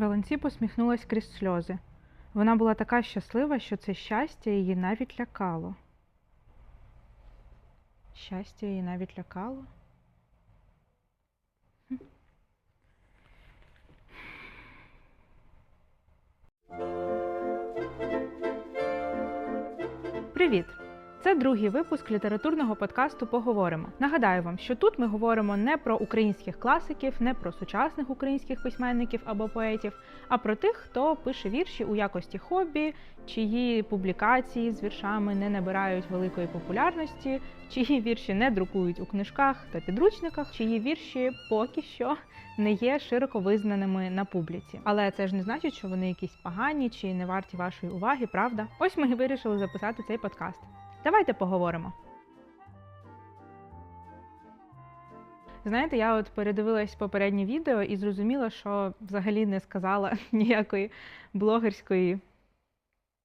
Валенці посміхнулась крізь сльози. Вона була така щаслива, що це щастя її навіть лякало. Щастя її навіть лякало. Привіт! Це другий випуск літературного подкасту Поговоримо. Нагадаю вам, що тут ми говоримо не про українських класиків, не про сучасних українських письменників або поетів, а про тих, хто пише вірші у якості хобі, чиї публікації з віршами не набирають великої популярності, чиї вірші не друкують у книжках та підручниках, чиї вірші поки що не є широко визнаними на публіці. Але це ж не значить, що вони якісь погані чи не варті вашої уваги, правда? Ось ми і вирішили записати цей подкаст. Давайте поговоримо. Знаєте, я от передивилась попереднє відео і зрозуміла, що взагалі не сказала ніякої блогерської,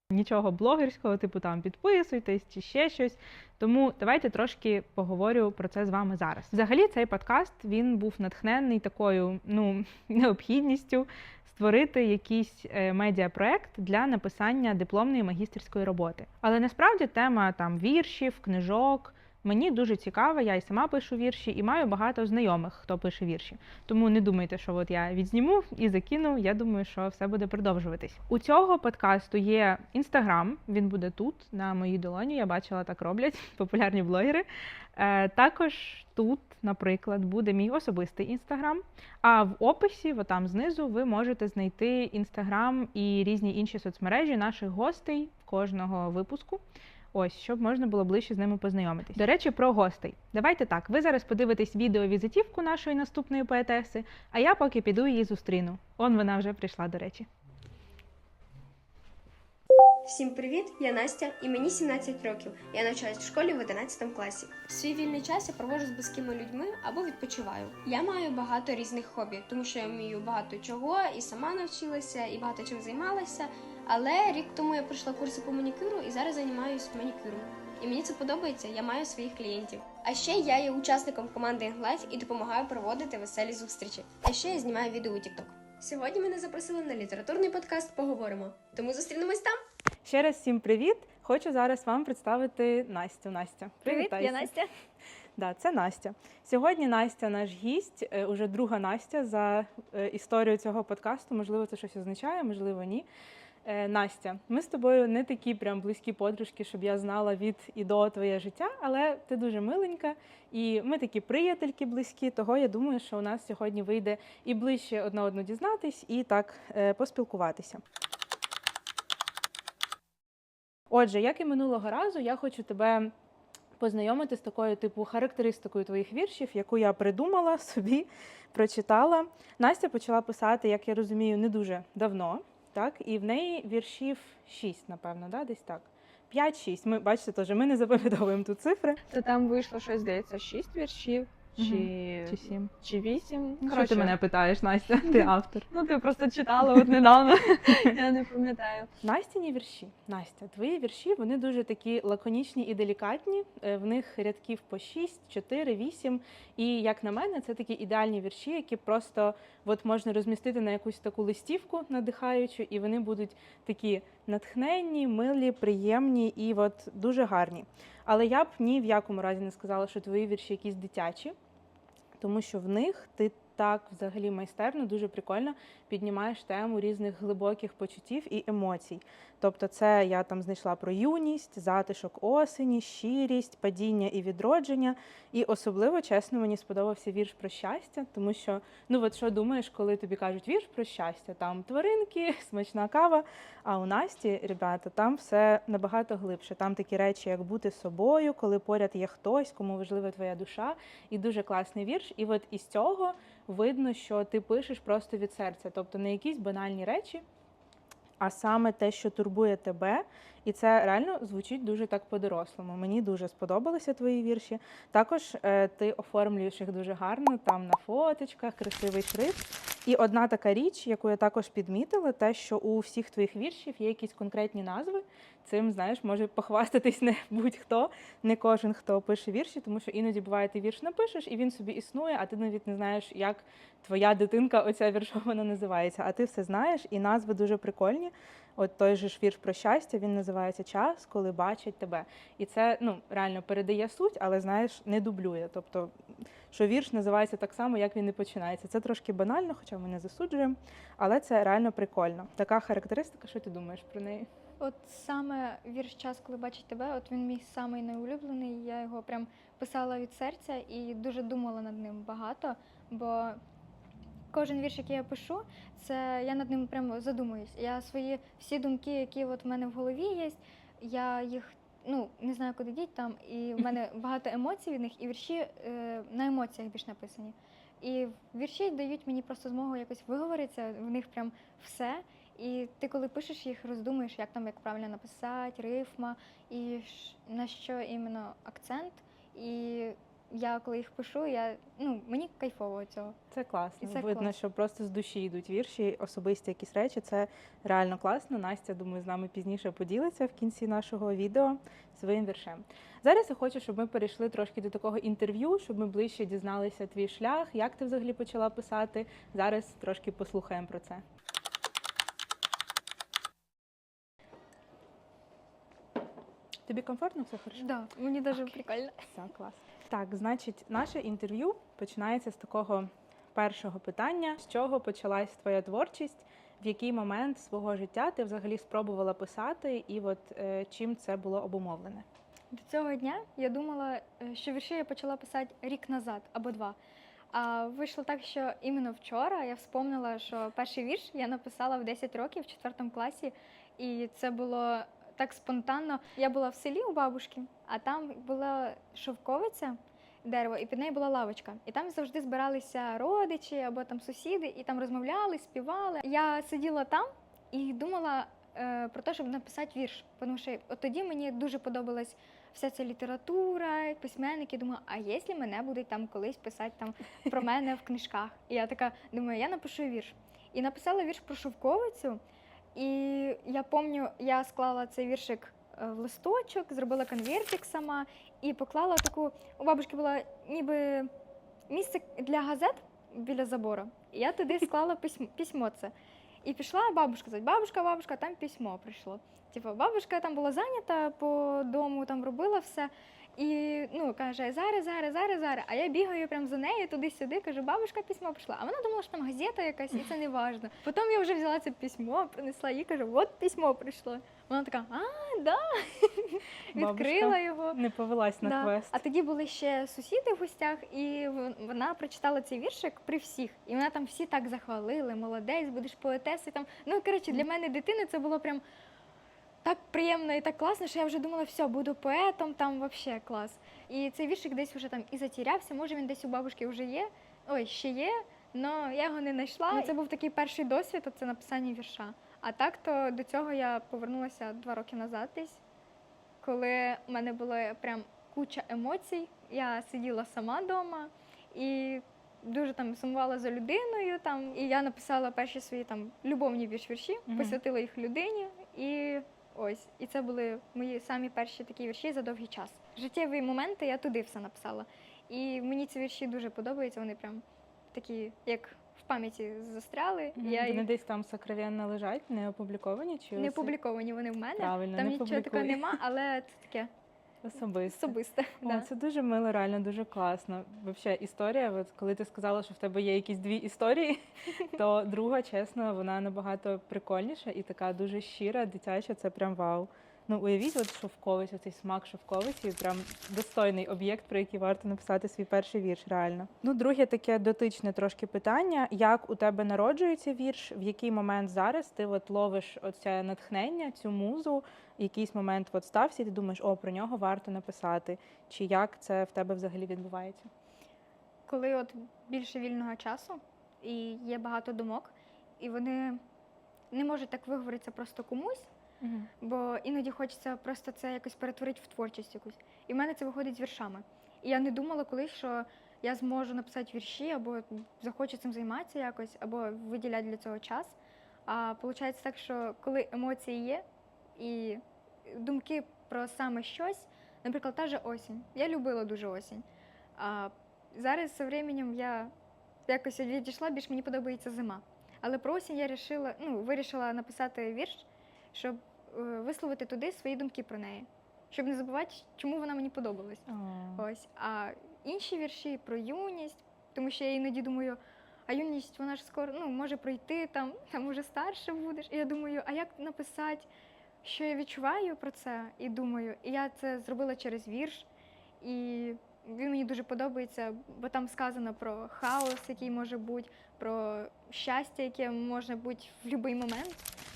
нічого блогерського, типу там підписуйтесь чи ще щось. Тому давайте трошки поговорю про це з вами зараз. Взагалі, цей подкаст він був натхнений такою ну, необхідністю створити якийсь е, медіапроект для написання дипломної магістерської роботи. Але насправді тема там віршів, книжок. Мені дуже цікава, я і сама пишу вірші, і маю багато знайомих, хто пише вірші. Тому не думайте, що от я відзніму і закину. Я думаю, що все буде продовжуватись. У цього подкасту є інстаграм. Він буде тут, на моїй долоні. Я бачила, так роблять популярні блогери. Е, також тут, наприклад, буде мій особистий інстаграм. А в описі, отам знизу, ви можете знайти інстаграм і різні інші соцмережі наших гостей кожного випуску. Ось, щоб можна було ближче з ними познайомитись. До речі, про гостей. Давайте так. Ви зараз подивитесь відео-візитівку нашої наступної поетеси, а я поки піду її зустріну. Он вона вже прийшла, до речі. Всім привіт! Я Настя і мені 17 років. Я навчаюсь в школі в 11 класі. Свій вільний час я проводжу з близькими людьми або відпочиваю. Я маю багато різних хобі, тому що я вмію багато чого і сама навчилася, і багато чим займалася. Але рік тому я пройшла курси по манікюру і зараз займаюся манікюром. І мені це подобається, я маю своїх клієнтів. А ще я є учасником команди IngLife і допомагаю проводити веселі зустрічі. А ще я знімаю відео у TikTok. Сьогодні мене запросили на літературний подкаст Поговоримо. Тому зустрінемось там. Ще раз всім привіт! Хочу зараз вам представити Настю. Настя, привітайся. Настя. Да, це Настя. Сьогодні Настя наш гість, е, уже друга Настя за е, історію цього подкасту. Можливо, це щось означає, можливо, ні. Е, Настя, ми з тобою не такі прям близькі подружки, щоб я знала від і до твоє життя, але ти дуже миленька, і ми такі приятельки близькі. Того я думаю, що у нас сьогодні вийде і ближче одна одну дізнатись, і так е, поспілкуватися. Отже, як і минулого разу, я хочу тебе познайомити з такою типу характеристикою твоїх віршів, яку я придумала собі, прочитала. Настя почала писати, як я розумію, не дуже давно, так? І в неї віршів 6, напевно, да? десь так. 5-6. Ми бачите, теж ми не запам'ятовуємо тут цифри. То там вийшло щось, здається, шість віршів чи, Чи 7. чи вісім. Ну, Що ти мене питаєш, Настя? Ти автор. Ну, ти просто читала от недавно. Я не пам'ятаю. Настіні вірші. Настя, твої вірші вони дуже такі лаконічні і делікатні. Е, В них рядків по 6, 4, 8. І як на мене, це такі ідеальні вірші, які просто от можна розмістити на якусь таку листівку надихаючу, і вони будуть такі натхненні, милі, приємні і от дуже гарні. Але я б ні в якому разі не сказала, що твої вірші якісь дитячі, тому що в них ти так взагалі майстерно, дуже прикольно піднімаєш тему різних глибоких почуттів і емоцій. Тобто, це я там знайшла про юність, затишок осені, щирість, падіння і відродження. І особливо чесно мені сподобався вірш про щастя, тому що ну от що думаєш, коли тобі кажуть вірш про щастя? Там тваринки, смачна кава. А у Насті, ребята, там все набагато глибше. Там такі речі, як бути собою, коли поряд є хтось, кому важлива твоя душа, і дуже класний вірш. І от із цього видно, що ти пишеш просто від серця, тобто не якісь банальні речі, а саме те, що турбує тебе. І це реально звучить дуже так по-дорослому. Мені дуже сподобалися твої вірші. Також е, ти оформлюєш їх дуже гарно, там на фоточках, красивий шрифт. І одна така річ, яку я також підмітила, те, що у всіх твоїх віршів є якісь конкретні назви. Цим, знаєш, може похвастатись не будь-хто, не кожен, хто пише вірші, тому що іноді буває, ти вірш напишеш, і він собі існує, а ти навіть не знаєш, як твоя дитинка оця віршована називається. А ти все знаєш, і назви дуже прикольні. От той же ж вірш про щастя, він називається Час, коли бачать тебе. І це ну реально передає суть, але знаєш, не дублює. Тобто, що вірш називається так само, як він і починається. Це трошки банально, хоча ми не засуджуємо, але це реально прикольно. Така характеристика, що ти думаєш про неї? От саме вірш час, коли бачить тебе, от він мій самий найулюблений. Я його прям писала від серця і дуже думала над ним багато, бо кожен вірш, який я пишу, це я над ним прямо задумуюсь. Я свої всі думки, які от в мене в голові є, я їх ну не знаю, куди діть там, і в мене багато емоцій від них, і вірші е, на емоціях більш написані. І вірші дають мені просто змогу якось виговоритися, в них прям все. І ти, коли пишеш їх, роздумуєш, як там як правильно написати, рифма, і на що іменно акцент. І я коли їх пишу, я ну мені кайфово від цього. Це класно. І це Видно, клас. що просто з душі йдуть вірші, особисті якісь речі. Це реально класно. Настя, думаю, з нами пізніше поділиться в кінці нашого відео своїм віршем. Зараз я хочу, щоб ми перейшли трошки до такого інтерв'ю, щоб ми ближче дізналися твій шлях, як ти взагалі почала писати. Зараз трошки послухаємо про це. Тобі комфортно все хорошо? Да, мені дуже прикольно. Все, клас. Так, значить, наше інтерв'ю починається з такого першого питання: з чого почалась твоя творчість? В який момент свого життя ти взагалі спробувала писати, і от е, чим це було обумовлене? До цього дня я думала, е, що вірші я почала писати рік назад або два. А вийшло так, що іменно вчора я вспомнила, що перший вірш я написала в 10 років в 4 класі, і це було так спонтанно. Я була в селі у бабушки, а там була шовковиця. Дерево, і під нею була лавочка. І там завжди збиралися родичі або там сусіди, і там розмовляли, співали. Я сиділа там і думала е, про те, щоб написати вірш. Тому що от тоді мені дуже подобалась вся ця література, письменники. Думаю, а якщо мене будуть там колись писати там про мене в книжках? І я така думаю, я напишу вірш. І написала вірш про шовковицю. І я пам'ятаю, я склала цей віршик е, в листочок, зробила конвертик сама і поклала таку. У бабушки було ніби місце для газет біля забору. І я туди склала письмо, письмо це. І пішла бабушка сказати, бабушка, бабушка, там письмо прийшло. Типу, бабушка там була зайнята по дому, там робила все. І ну каже, зараз, зараз, зараз, зараз. А я бігаю прям за нею туди-сюди, кажу, бабушка письмо прийшла. А вона думала, що там газета якась, і це не важно. Потім я вже взяла це письмо, принесла їй, кажу, от письмо прийшло. Вона така, а, да. Відкрила його. Не повелась на Да. квест. А тоді були ще сусіди в гостях, і вона прочитала цей віршик при всіх. І вона там всі так захвалили, молодець, будеш поетесою. Там. Ну, коротше, для мене дитини це було прям так приємно і так класно, що я вже думала, все, буду поетом, там взагалі клас. І цей віршик десь вже там і затірявся, може він десь у бабушки вже є. Ой, ще є, але я його не знайшла. Ну, це був такий перший досвід, це написання вірша. А так то до цього я повернулася два роки назад десь коли в мене була прям куча емоцій. Я сиділа сама вдома і дуже там сумувала за людиною. Там, і я написала перші свої там любовні вірш вірші, посвятила їх людині. І ось, і це були мої самі перші такі вірші за довгий час. Життєві моменти я туди все написала. І мені ці вірші дуже подобаються. Вони прям такі, як в пам'яті застряли. Мгм. Я Вони їх десь там сокровенно лежать, не опубліковані чи не опубліковані вони в мене. правильно, Там не нічого такого нема, але це таке особисто. особисте. О, да. це дуже мило, реально дуже класно. Взагалі, історія, от коли ти сказала, що в тебе є якісь дві історії, то друга, чесно, вона набагато прикольніша і така дуже щира, дитяча, це прям вау. Ну, уявіть, от шовковиць, оцей смак шовковиці, прям достойний об'єкт, про який варто написати свій перший вірш, реально. Ну, друге таке дотичне трошки питання: як у тебе народжується вірш, в який момент зараз ти от ловиш оце натхнення, цю музу, якийсь момент от стався, і ти думаєш, о, про нього варто написати. Чи як це в тебе взагалі відбувається? коли от більше вільного часу і є багато думок, і вони не можуть так виговоритися просто комусь, бо іноді хочеться просто це якось перетворити в творчість якусь. І в мене це виходить з віршами. І я не думала колись, що я зможу написати вірші, або захочу цим займатися якось, або виділяти для цього час. А виходить так, що коли емоції є і думки про саме щось, наприклад, та же осінь. Я любила дуже осінь. А зараз з временем я якось відійшла, більш мені подобається зима. Але про осінь я рішила, ну, вирішила написати вірш, щоб висловити туди свої думки про неї, щоб не забувати, чому вона мені подобалась. Ось. А інші вірші про юність, тому що я іноді думаю, а юність вона ж скоро ну, може пройти, там, там уже старше будеш. І я думаю, а як написати, що я відчуваю про це? І думаю, і я це зробила через вірш. І він мені дуже подобається, бо там сказано про хаос, який може бути, про щастя, яке може бути в будь-який момент.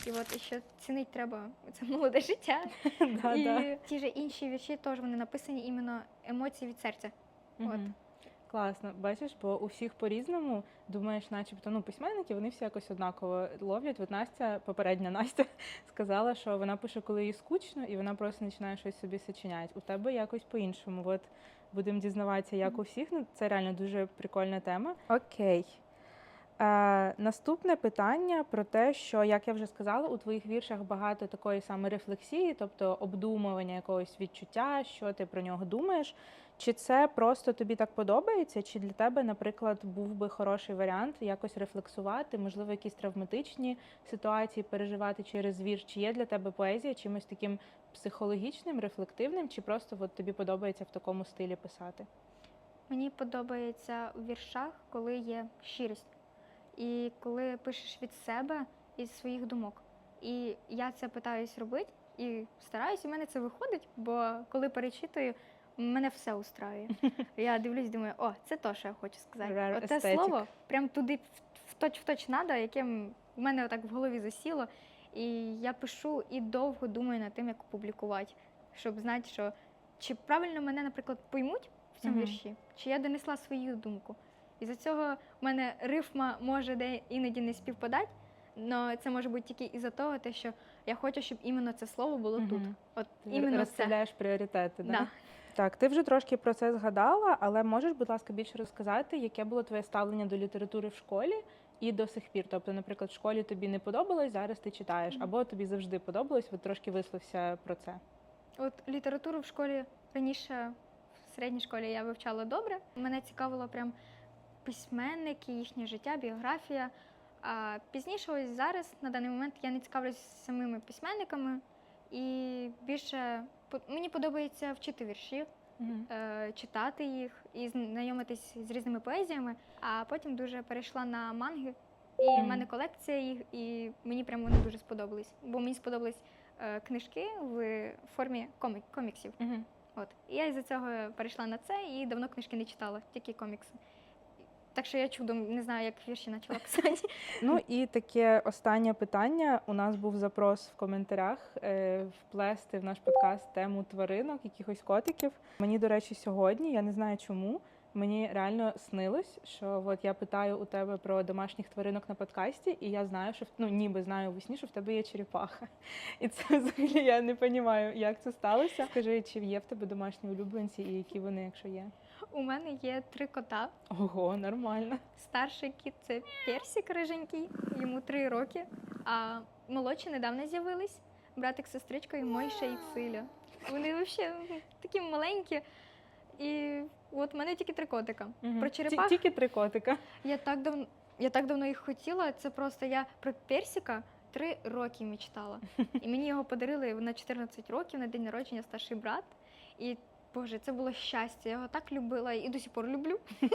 І от і що цінить треба це молоде життя. Да, і да. ті ж інші вірші теж вони написані іменно емоції від серця. Мгм. Класно, бачиш, бо у всіх по-різному думаєш, начебто, ну, письменники, вони всі якось однаково ловлять. От Настя, попередня Настя, сказала, що вона пише, коли їй скучно, і вона просто починає щось собі сочиняти. У тебе якось по-іншому. От будемо дізнаватися, як у всіх. Ну, це реально дуже прикольна тема. Окей. Е, наступне питання про те, що, як я вже сказала, у твоїх віршах багато такої саме рефлексії, тобто обдумування якогось відчуття, що ти про нього думаєш. Чи це просто тобі так подобається? Чи для тебе, наприклад, був би хороший варіант якось рефлексувати, можливо, якісь травматичні ситуації переживати через вірш? Чи є для тебе поезія чимось таким психологічним, рефлективним, чи просто от тобі подобається в такому стилі писати? Мені подобається у віршах, коли є щирість. І коли пишеш від себе із своїх думок. І я це питаюсь робити і стараюсь, і в мене це виходить, бо коли перечитую, мене все устраює. Я дивлюсь, думаю, о, це то, що я хочу сказати. Aesthetic. слово прям туди в- в точ в точ надо, яке в мене отак в голові засіло. І я пишу і довго думаю над тим, як опублікувати, щоб знати, що чи правильно мене, наприклад, поймуть в цьому вірші, чи я донесла свою думку. І за цього в мене рифма може де іноді не співпадати, але це може бути тільки із-за того, те, що я хочу, щоб іменно це слово було тут. От іменно це. розставляєш пріоритети, Да. Так, ти вже трошки про це згадала, але можеш, будь ласка, більше розказати, яке було твоє ставлення до літератури в школі і до сих пір? Тобто, наприклад, в школі тобі не подобалось, зараз ти читаєш, або тобі завжди подобалось, от трошки висловся про це. От літературу в школі раніше в середній школі я вивчала добре. Мене цікавило прям письменники, їхнє життя, біографія. А пізніше, ось зараз, на даний момент, я не цікавлюсь самими письменниками, і більше мені подобається вчити вірші, е, читати їх і знайомитись з різними поезіями. А потім дуже перейшла на манги. І в мене колекція їх, і мені прям вони дуже сподобались. Бо мені сподобались е, книжки в формі комік, коміксів. Мгм. От. І я із-за цього перейшла на це і давно книжки не читала, тільки комікси. Так що я чудом не знаю, як вірші почала писати. Ну і таке останнє питання. У нас був запрос в коментарях е, вплести в наш подкаст тему тваринок, якихось котиків. Мені, до речі, сьогодні, я не знаю чому. Мені реально снилось, що от я питаю у тебе про домашніх тваринок на подкасті, і я знаю, що ну ніби знаю весні, що в тебе є черепаха. І це взагалі я не розумію, як це сталося. Скажи, чи є в тебе домашні улюбленці і які вони, якщо є? У мене є три кота. Ого, нормально. Старший кіт це персик риженький, йому три роки. А молодші недавно з'явились. Братик з сестричкою Мойша і Циля. Вони взагалі такі маленькі. І от в мене тільки три котика. Мгм. Про черепах Тільки три котика. я так давно я так давно їх хотіла. Це просто я про персика три роки мечтала. І мені його подарили на 14 років на день народження старший брат. І Боже, це було щастя. Я його так любила і до сих пор люблю.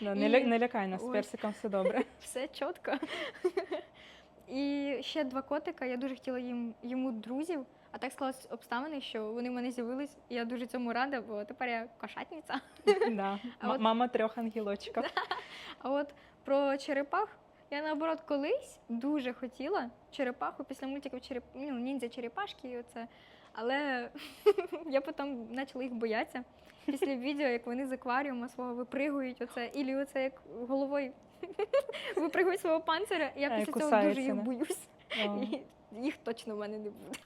Да, не, І- ля- не лякай нас, з Ой. персиком все добре. Все чітко. І ще два котика. Я дуже хотіла їм йому друзів. А так склалось обставини, що вони в мене з'явились. І я дуже цьому рада, бо тепер я кошатниця. Да. А М- от- Мама трьох ангелочків. А от про черепах я наоборот колись дуже хотіла черепаху після мультиків череп... ну, ніндзя черепашки і оце. Але я потім почала їх боятися. Після відео, як вони з акваріума свого випригують, оце, ілі оце як головою випригують свого панциря. Я після цього дуже їх боюсь. І їх точно в мене не буде.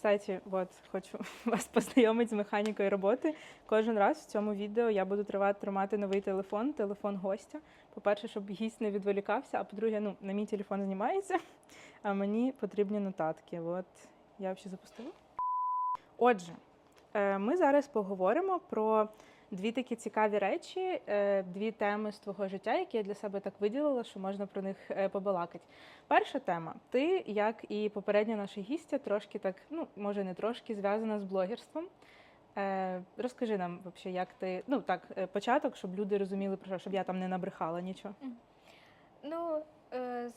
Кстати, от хочу вас познайомити з механікою роботи. Кожен раз в цьому відео я буду тривати тримати новий телефон, телефон гостя. По-перше, щоб гість не відволікався, а по-друге, ну, на мій телефон знімається, а мені потрібні нотатки. От я взагалі запустила. Отже, е, ми зараз поговоримо про дві такі цікаві речі, е, дві теми з твого життя, які я для себе так виділила, що можна про них е, побалакати. Перша тема. Ти, як і попередня наша гістя, трошки так, ну може не трошки, зв'язана з блогерством. Е, розкажи нам, взагалі, як ти, ну так, початок, щоб люди розуміли про що, щоб я там не набрехала нічого. Ну, з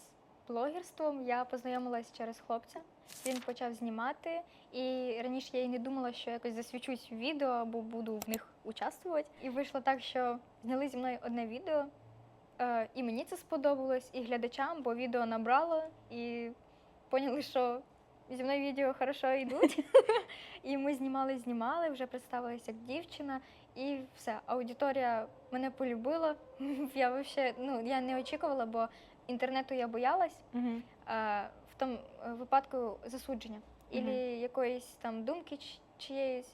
блогерством я познайомилась через хлопця. Він почав знімати, і раніше я й не думала, що якось засвічусь в відео або буду в них участвувати. І вийшло так, що зняли зі мною одне відео, е, і мені це сподобалось, і глядачам, бо відео набрало, і поняли, що зі мною відео хорошо йдуть. І ми знімали, знімали, вже представилася як дівчина, і все. Аудиторія мене полюбила. Я вообще, ну я не очікувала, бо інтернету я боялась е, в тому е, випадку засудження Мгм. ілі якоїсь там думки чи- чиєїсь.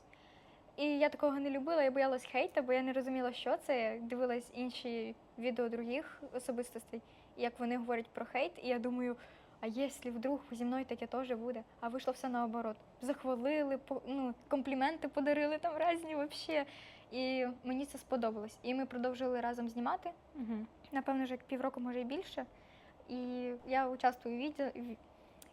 І я такого не любила, я боялась хейта, бо я не розуміла, що це. Дивилась інші відео других особистостей, як вони говорять про хейт, і я думаю, а якщо вдруг зі мною таке теж буде? А вийшло все наоборот. Захвалили, по- ну, компліменти подарили там різні взагалі. І мені це сподобалось. І ми продовжили разом знімати Угу. напевно, вже як півроку, може і більше. І я участвую в відео.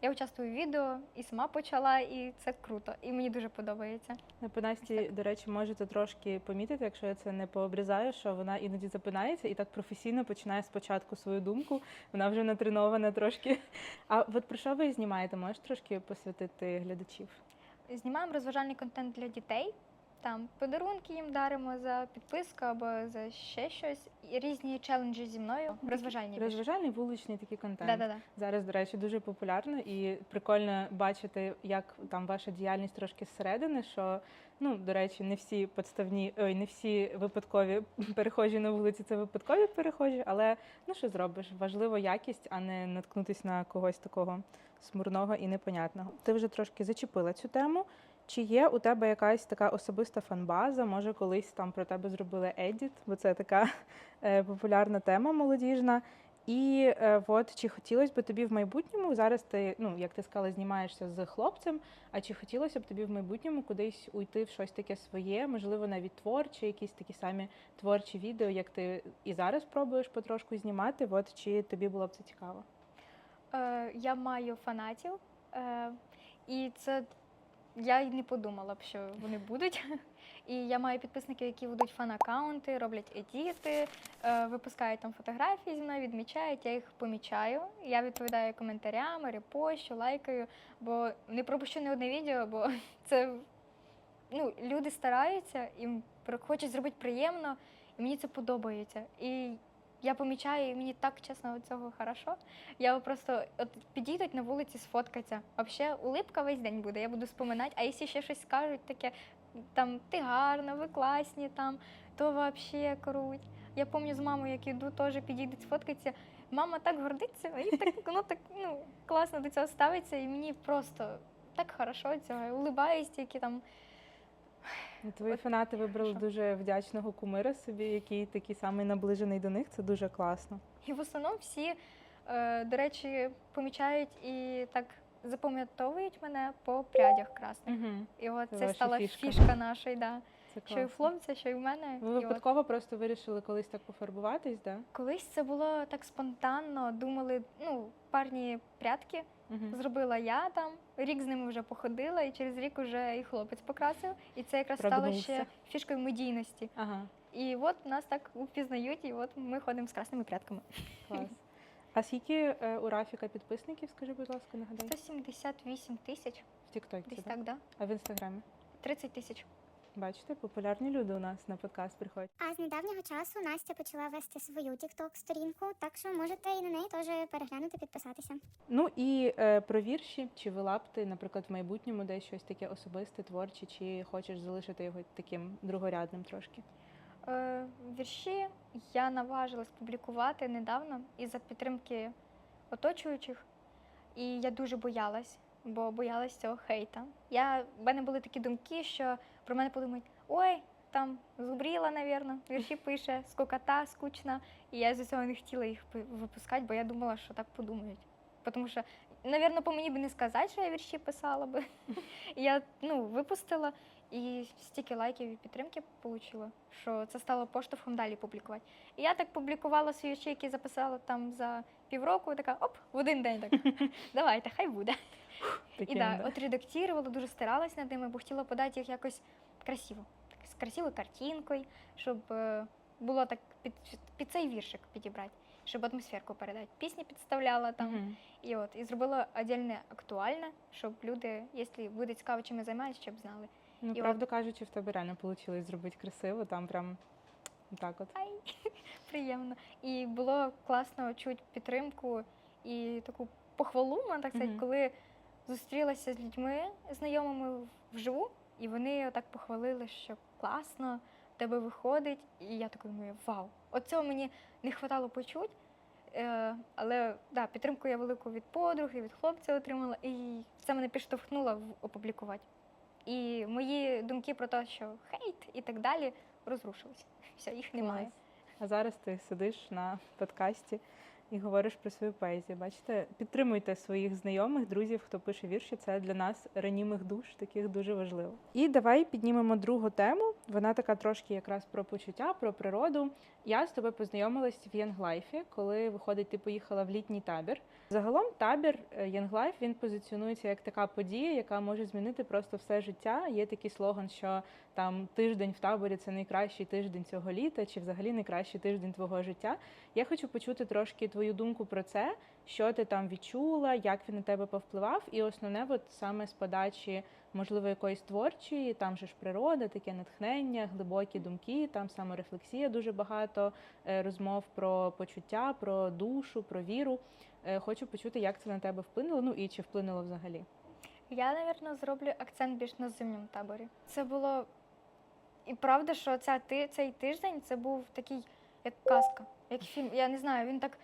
Я участвую в відео і сама почала, і це круто. І мені дуже подобається. На пенасті, до речі, можете трошки помітити, якщо я це не пообрізаю, що вона іноді запинається і так професійно починає спочатку свою думку. Вона вже натренована трошки. А от про що ви знімаєте? Можеш трошки посвятити глядачів? Знімаємо розважальний контент для дітей. Там подарунки їм даримо за підписку або за ще щось. І різні челенджі зі мною. Розважальні. більше. Розважальний вуличний такий контент. Да-да-да. Зараз, до речі, дуже популярно і прикольно бачити, як там ваша діяльність трошки зсередини. Що ну, до речі, не всі подставні, ой, не всі випадкові перехожі на вулиці це випадкові перехожі, але ну що зробиш? Важливо якість, а не наткнутись на когось такого смурного і непонятного. Ти вже трошки зачепила цю тему. Чи є у тебе якась така особиста фанбаза? Може, колись там про тебе зробили едіт, бо це така е, популярна тема молодіжна. І е, от чи хотілося б тобі в майбутньому зараз ти, ну як ти сказала, знімаєшся з хлопцем. А чи хотілося б тобі в майбутньому кудись уйти в щось таке своє, можливо, навіть творче, якісь такі самі творчі відео, як ти і зараз пробуєш потрошку знімати? От чи тобі було б це цікаво? Е, я маю фанатів, е, і це я й не подумала б, що вони будуть. І я маю підписників, які ведуть фан-аккаунти, роблять едіти, е, випускають там фотографії зі мною, відмічають, я їх помічаю. Я відповідаю коментарями, репощу, лайкаю, бо не пропущу не одне відео, бо це ну, люди стараються про- хочуть зробити приємно, і мені це подобається. І я помічаю, і мені так чесно цього хорошо. Я просто от підійдуть на вулиці, сфоткаться. Взагалі, улипка весь день буде. Я буду споминати. А якщо ще щось скажуть, таке там ти гарна, ви класні, там то взагалі круть. Я пам'ятаю з мамою, як іду, теж підійдуть, сфоткаться. Мама так гордиться, і так ну так ну класно до цього ставиться, і мені просто так хорошо цього. Я улибаюсь тільки там. Ну, Твої От, фанати вибрали хорошо. дуже вдячного кумира собі, який такий самий наближений до них. Це дуже класно. І в основному всі, е, до речі, помічають і так запам'ятовують мене по прядях красних. Угу. І от Це це, стала фішка. фішка, нашої, да. Що і в хлопця, що і в мене. Ви І от. випадково просто вирішили колись так пофарбуватись, да? Колись це було так спонтанно. Думали, ну, парні прядки Угу. зробила я там. Рік з ними вже походила, і через рік вже і хлопець покрасив. І це якраз стало Прогнувся. ще фішкою медійності. Ага, І от нас так впізнають, і от ми ходимо з красними прядками. клас. А скільки е, у Рафіка підписників, скажи, будь ласка, нагадай? 178 тисяч, В Тіктоці, десь так? так, да? А в інстаграмі? 30 тисяч. Бачите, популярні люди у нас на подкаст приходять. А з недавнього часу Настя почала вести свою TikTok сторінку, так що можете і на неї теж переглянути, підписатися. Ну і е, про вірші, чи вела б ти, наприклад, в майбутньому десь щось таке особисте, творче, чи хочеш залишити його таким другорядним трошки? Е, вірші я наважилась публікувати недавно із-за підтримки оточуючих. І я дуже боялась, бо боялась цього хейта. Я, в мене були такі думки, що про мене подумають: ой, там зубріла, навірно, вірші пише, скукота, скучна. І я з цього не хотіла їх випускати, бо я думала, що так подумають. Тому що, навірно, по мені би не сказати, що я вірші писала би. Я ну, випустила і стільки лайків і підтримки отримала, що це стало поштовхом далі публікувати. І я так публікувала свої вірші, які записала там за півроку, така оп, в один день так. Давайте, хай буде. Таке, І да, да. от редактувала, дуже старалась над ними, бо хотіла подати їх якось красиво, так, з красивою картинкою, щоб е, було так під, під цей віршик підібрати, щоб атмосферку передати. Пісні підставляла там. Мгм. І от і зробила отдельне актуальне, щоб люди, якщо буде цікаво, чим я займаюся, щоб знали. Ну, І правду кажучи, в тебе реально вийшло зробити красиво, там прям так от. Ай, приємно. І було класно чути підтримку і таку похвалу, можна так сказати, Мгм. коли зустрілася з людьми знайомими вживу, і вони отак похвалили, що класно, в тебе виходить. І я така думаю, вау, от цього мені не вистачало почути. Е, але да, підтримку я велику від подруг і від хлопця отримала, і це мене підштовхнуло в опублікувати. І мої думки про те, що хейт і так далі розрушились. Все, їх немає. А зараз ти сидиш на подкасті і говориш про свою поезію. Бачите, підтримуйте своїх знайомих, друзів, хто пише вірші. Це для нас ранімих душ, таких дуже важливо. І давай піднімемо другу тему. Вона така трошки якраз про почуття, про природу. Я з тобою познайомилась в Янглайфі, коли виходить, ти поїхала в літній табір. Загалом табір е, Янглайф він позиціонується як така подія, яка може змінити просто все життя. Є такий слоган, що там тиждень в таборі це найкращий тиждень цього літа, чи взагалі найкращий тиждень твого життя. Я хочу почути трошки твою думку про це, що ти там відчула, як він на тебе повпливав, і основне, от саме з подачі, можливо, якоїсь творчої, там же ж природа, таке натхнення, глибокі думки, там саморефлексія, дуже багато е, розмов про почуття, про душу, про віру. Е, Хочу почути, як це на тебе вплинуло, ну і чи вплинуло взагалі. Я, напевно, зроблю акцент більш на зимньому таборі. Це було і правда, що ця, ти- цей тиждень це був такий, як казка, як фільм. Я не знаю, він так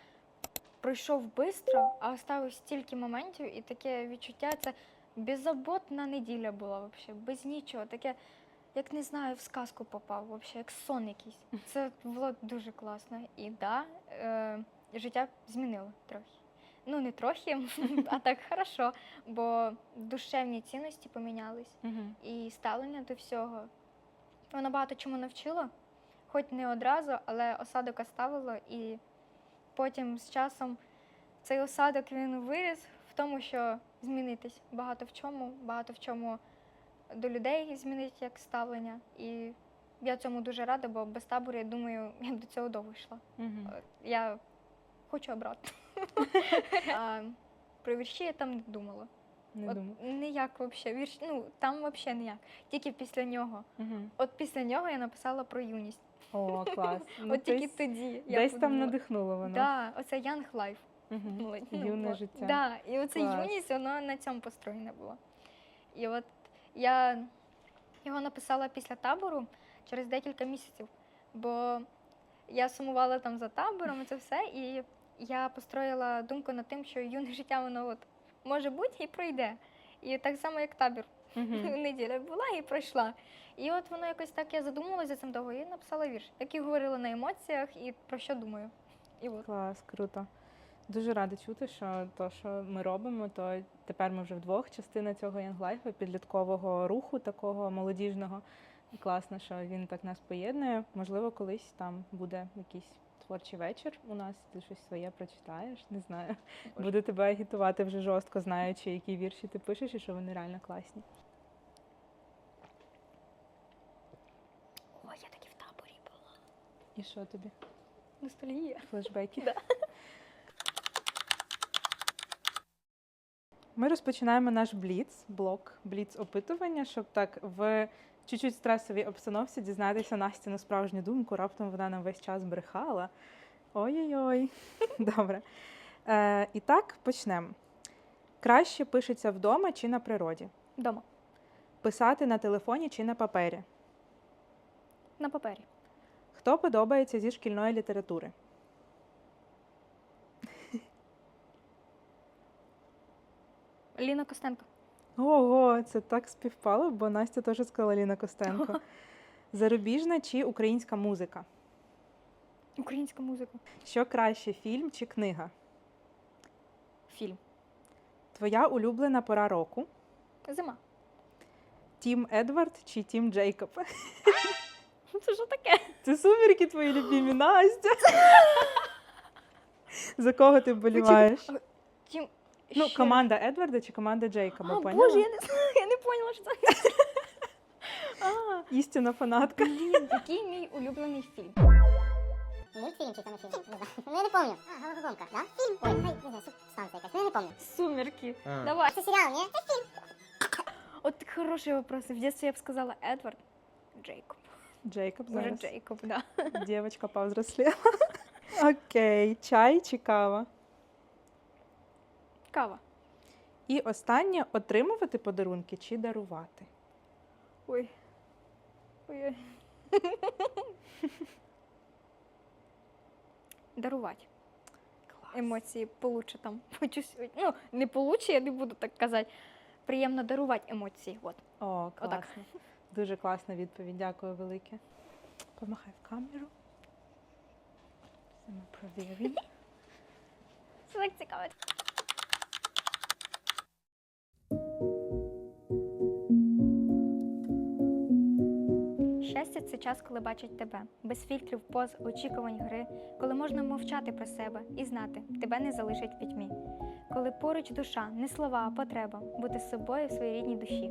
пройшов швидко, а оставив стільки моментів, і таке відчуття це беззаботна неділя була взагалі, без нічого. Таке, як не знаю, в сказку попав, взагалі, як сон якийсь. Це було дуже класно. І да, е, життя змінило трохи. Ну, не трохи, а так хорошо, бо душевні цінності помінялись Угу. і ставлення до всього. Воно багато чому навчило, хоч не одразу, але осадок оставило, і потім з часом цей осадок він виріс в тому, що змінитись багато в чому, багато в чому до людей змінить як ставлення. І я цьому дуже рада, бо без табору, я думаю, я б до цього довго йшла. Угу. Я хочу обрати. А про вірші я там не думала. Не От думаю. ніяк взагалі. Вірш, ну там взагалі ніяк. Тільки після нього. Угу. От після нього я написала про юність. О, клас. Ну, От тільки тоді я Десь там подумала, надихнуло воно. Да, оце Young Life. Мгм. Ну, ну, Юне бо- життя. Да, і оце Клас. юність, воно на цьому построєне було. І от я його написала після табору через декілька місяців, бо я сумувала там за табором і це все, і я построїла думку над тим, що юне життя воно от може бути і пройде. І так само, як табір. Мгм. Неділя була і пройшла. І от воно якось так я задумалася цим довго і написала вірш, який говорила на емоціях і про що думаю. І от. Клас, круто. Дуже рада чути, що то, що ми робимо, то тепер ми вже вдвох частина цього янглайфу, підліткового руху, такого молодіжного. І класно, що він так нас поєднує. Можливо, колись там буде якийсь творчий вечір у нас, ти щось своє прочитаєш, не знаю. Боже. Буду тебе агітувати вже жорстко, знаючи, які вірші ти пишеш і що вони реально класні. О, я таки в таборі була. І що тобі? Ностальгія. Флешбеки? Ми розпочинаємо наш бліц, блок бліц опитування, щоб так в чуть-чуть стресовій обстановці дізнатися Настіну справжню думку. Раптом вона нам весь час брехала. Ой-ой-ой. Добре. Е, і так, почнемо. Краще пишеться вдома чи на природі? Дома. Писати на телефоні чи на папері? На папері. Хто подобається зі шкільної літератури? Ліна Костенко. Ого, це так співпало, бо Настя теж сказала Ліна Костенко. Зарубіжна чи українська музика? Українська музика. Що краще, фільм чи книга? Фільм. Твоя улюблена пора року? Зима. Тім Едвард чи Тім Джейкоб? Це що таке? Це сумірки твої любимі, Настя. За кого ти вболіваєш? Тім... Ну, ще- команда Едварда чи команда Джейкоба, А, поняла? Боже, я не знаю, я не поняла, що це. А, Істинна фанатка. блін, який мій улюблений фільм? Мультфільм чи кінофільм? Не знаю. Ну я не помню. А, головоломка, да? Фільм? Ой, хай, не знаю, станція якась. Ну я не помню. Сумерки. А. Давай. Це серіал, ні? От хороший вопрос. В детстве я б сказала Едвард. Джейкоб. Джейкоб Може, зараз. Джейкоб, да. Дівчинка повзросліла. Окей, чай чи кава? Кава. І останнє отримувати подарунки чи дарувати? Ой. Ой. Дарувати. Емоції получше там. Хочу сьогодні. Ну, не получше, я не буду так казати. Приємно дарувати емоції. От. О, Отак. класно. Дуже класна відповідь. Дякую велике. Помахай в камеру. Це ми провіримо. Це так цікаво. Це час, коли бачать тебе, без фільтрів, поз, очікувань гри, коли можна мовчати про себе і знати, тебе не залишать в пітьмі. Коли поруч душа, не слова, а потреба бути собою в своїй рідній душі.